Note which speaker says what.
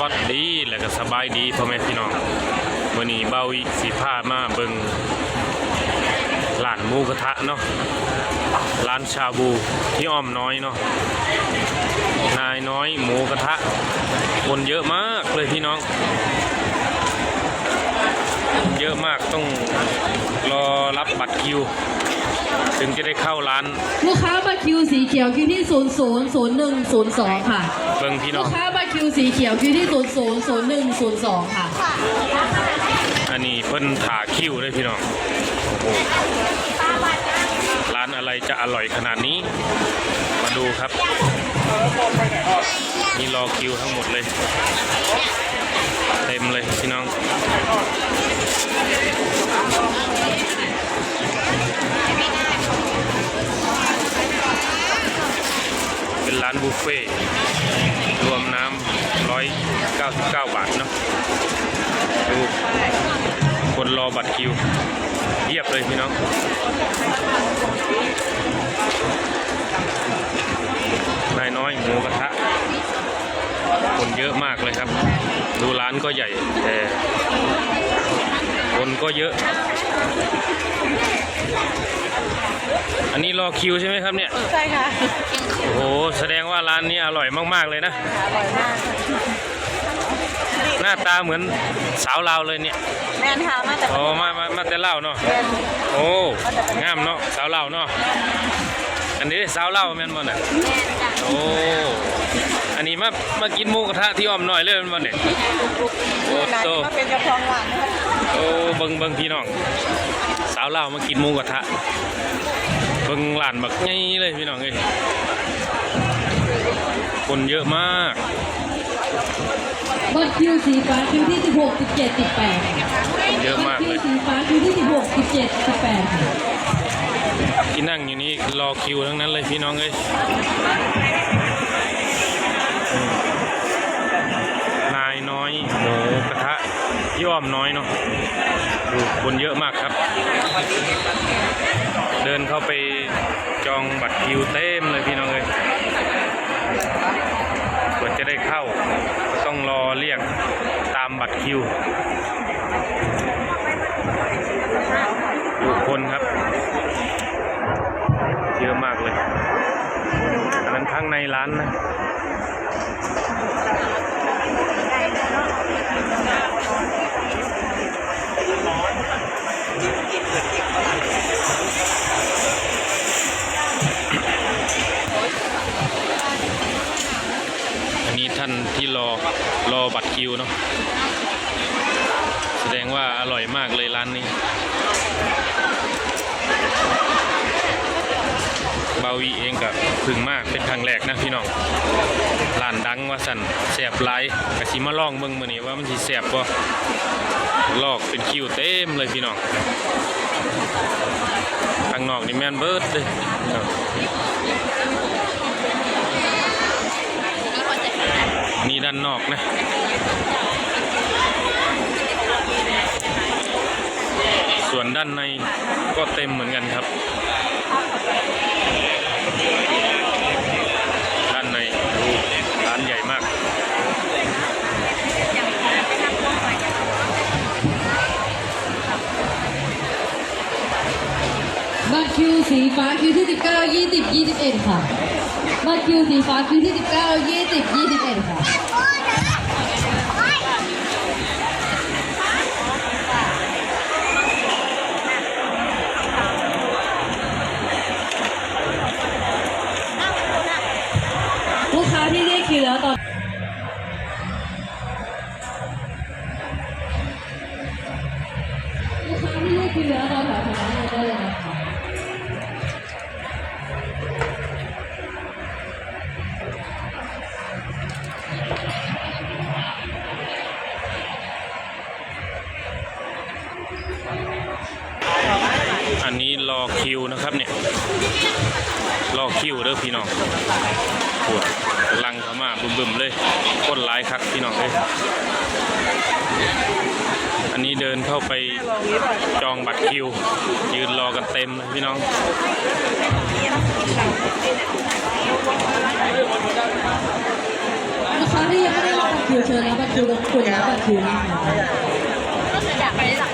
Speaker 1: วัสดีและก็สบายดีพ่อแม่พี่น้องวันนี้เบาอีสีผ้ามาเบิงร้านหมูกระทะเนาะร้านชาบูที่อ้อมน้อยเนาะนายน้อยหมูกระทะ คนเยอะมากเลยพี่น้อง เยอะมากต้องรอรับบัตรคิว ถึงจะได้เข้าร้าน
Speaker 2: ลูกค้าบัตรคิวสีเขียวคิวที่ 0 0 0 1 0 2 ค่ะ
Speaker 1: เบิงพี่น้
Speaker 2: ลู
Speaker 1: อกง
Speaker 2: ค้าบัตรคิวสีเขียวคิวที่ 0 0 0 1 0 2 ค่ะ
Speaker 1: อันนี้เพิ่นถาคิวเลยพี่น้อง โอ้โห ร้านอะไรจะอร่อยขนาดนี้ มาดูครับ นี่รอคิวทั้งหมดเลย เต็มเลยพี่น้อง เป็นร้านบุฟเฟ่ต์รวมน้ำ 199 บาทเนาะดูคนรอบัตรคิวเยียบเลยพี่น้องนายน้อยหมูกระทะ คนเยอะมากเลยครับ ดูร้านก็ใหญ่แต่คนก็เยอะ อันนี้รอคิวใช่ไหมครับเนี่ย
Speaker 3: ใช่ค่ะ
Speaker 1: โอ้โห แสดงว่าร้านนี้อร่อยมาก ๆ เลยนะ
Speaker 3: อร่อยมาก
Speaker 1: หน้าตาเหมือนสาวลาวเลยเนี่ย
Speaker 3: แม่นค่ะมาจาก
Speaker 1: อ๋อมามามาแต่เล่าวเนาะ
Speaker 3: แม่น
Speaker 1: โอ้งามเนาะสาวเล่าวเนาะ อันนี้สาวเล่าวแม่นบ่น่ะ
Speaker 3: แม่นจ้ะ
Speaker 1: โอ้ อันนี้มามากินหมูกระทะที่อ้อมน้อยเลยแม่นบ่เนี่ย โอ้
Speaker 3: นาย
Speaker 1: โต
Speaker 3: มาเป็นเจ้าของร้านนะคะ
Speaker 1: โอ้เบิ่งเบิ่งพี่น้อง สาวเล่าวมากินหมูกระทะเบิ่งร้านบักใหญ่เลยพี่น้องเอ้ยคนเยอะมาก
Speaker 2: บัตรคิวสีฟ้าคิวที่ 16 17 18
Speaker 1: เยอะ
Speaker 2: บั
Speaker 1: มา
Speaker 2: ต
Speaker 1: ก
Speaker 2: รคิวสีฟ้าคิวที่ 16 17 18ค่ะ
Speaker 1: ที่นั่งอยู่นี่รอคิวทั้งนั้นเลยพี่น้องเอ้ยนายน้อยหมูกระทะย่อมน้อยเนาะดูคนเยอะมากครับ เดินเข้าไปจองบัตรคิวเต็มเลยพี่น้องเอ้ยกว่าจะได้เข้า เรียกตามบัตรคิวดูคนครับ เยอะมากเลยอันนั้นข้างในร้านนะ รอรอบัตรคิวเนาะแสดงว่าอร่อยมากเลยร้านนี้เบาวีเองกับพึ่งมากเป็นครั้งแรกนะพี่น้องร้านดังว่าสันแสบหลายกะสิมาลองเบิ่งมือนี้ว่ามันสิแสบบ่ลอกเป็นคิวเต็มเลยพี่น้องข้างนอกนี่แม่นเบิร์ดเลยครับ นี่ด้านนอกนะส่วนด้านในก็เต็มเหมือนกันครับด้านในดูร้านใหญ่มาก
Speaker 2: บัตรคิวสีฟ้าคิวที่ 19 20 21 ค่ะ บัตรคิวสีฟ้าคิวที่ 19 20 21 ค่ะ ลูกค้าที่เรียกคิวแล้วตอนลูกค้าที่เรียกคิวแล้ว อคิ
Speaker 1: วนะครับเนี่ยรอคิวเด้อพี่น้องปวดลังเขามาบึมๆเลยคนหลายคักพี่น้องเลยอันนี้เดินเข้าไปจองบัตรคิว ยืนรอกันเต็มเลยพี่น้อง
Speaker 2: ลูกค้าที่ยังไม่ได้รับบัตรคิวเชิญรับบัตรคิวกดรับบัตรคิวนะคะ